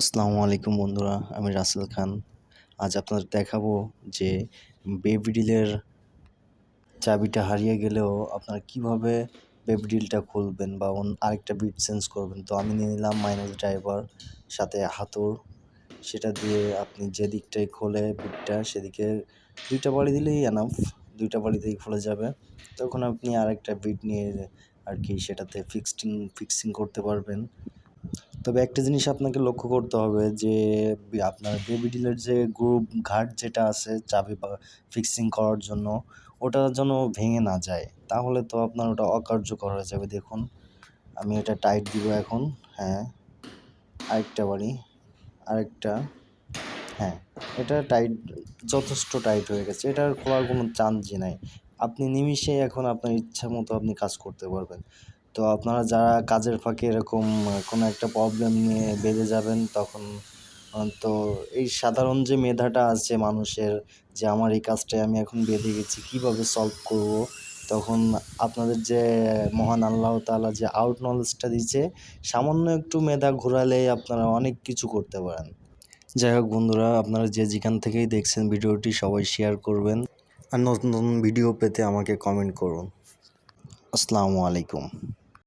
আসসালামু আলাইকুম বন্ধুরা, আমি রাসেল খান। আজ আপনাদের দেখাবো যে বেবিডিলের চাবিটা হারিয়ে গেলেও আপনারা কীভাবে বেবিডিলটা খুলবেন বা আরেকটা বিট চেঞ্জ করবেন। তো আমি নিয়ে নিলাম মাইনাস ড্রাইভার সাথে হাতুর সেটা দিয়ে আপনি যে দিকটাই খোলে বিটটা সেদিকে দুইটা বাড়ি দিলেই এনাফ দুইটা বাড়িতেই খুলে যাবে। তখন আপনি আরেকটা বিট নিয়ে আর কি সেটাতে ফিক্সটিং ফিক্সিং করতে পারবেন। তবে একটা জিনিস আপনাকে লক্ষ্য করতে হবে যে, আপনার বেবি ডিলের যে গ্রুপ ঘাট যেটা আছে চাবি ফিক্সিং করার জন্য, ওটা যেন ভেঙে না যায়। তাহলে তো আপনার ওটা অকার্যকর হয়ে যাবে, দেখুন। আমি এটা টাইট দিব এখন হ্যাঁ। আরেকটা বাড়ি, আরেকটা হ্যাঁ। এটা টাইট যথেষ্ট টাইট হয়ে গেছে। এটার খোলার কোনো চান্সই নাই। আপনি নিমিষে এখন আপনার ইচ্ছা মতো আপনি কাজ করতে পারবেন। তো আপনারা যারা কাজের ফাঁকে এরকম কোনো একটা প্রবলেম নিয়ে বেঁধে যাবেন, তখন তো এই সাধারণ যে মেধাটা আছে মানুষের, যে আমার এই কাজটায় আমি এখন বেঁধে গেছি, কীভাবে সলভ করব? তখন আপনাদের যে মহান আল্লাহ তালা যে আউট নলেজটা দিচ্ছে সামান্য একটু মেধা ঘোরালে আপনারা অনেক কিছু করতে পারেন। যাই হোক বন্ধুরা, আপনারা যে যেখান থেকেই দেখছেন ভিডিওটি, সবাই শেয়ার করবেন আর নতুন নতুন ভিডিও পেতে আমাকে কমেন্ট করুন। আসসালামু আলাইকুম।